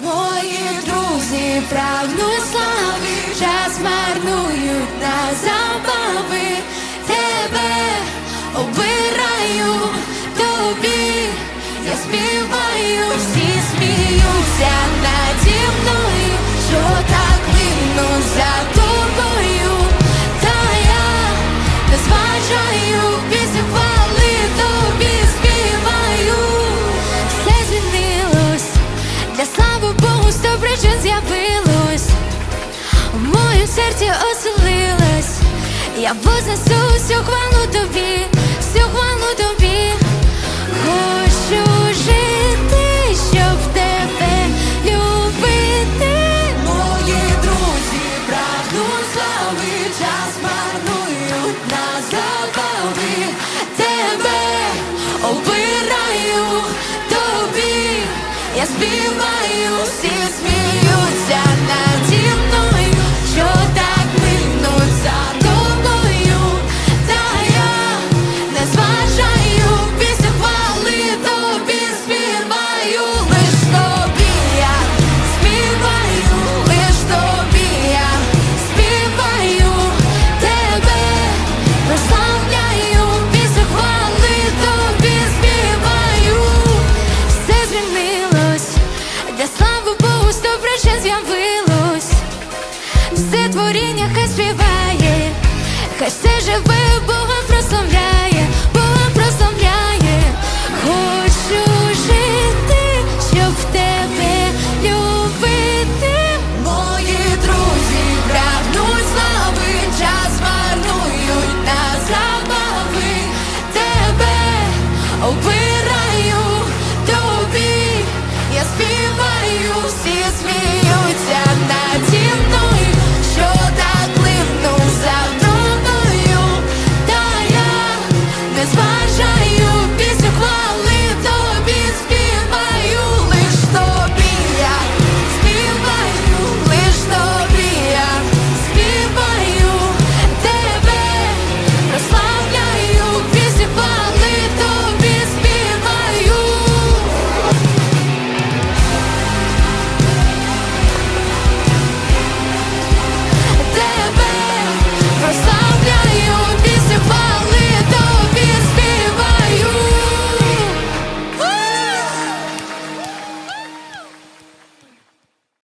Мої друзі прагнуть слави, час марнують на забави. Тебе обираю, тобі я співаю, всі сміються В серці оселилась, я вознесу всю хвалу тобі, всю хвалу тобі. Хочу жити, щоб тебе любити. Мої друзі прагнуть слави, час марнують на забави. Тебе обираю, тобі я співаю, всі сміються Все творіння хай співає, хай все живе, Бога прославляє.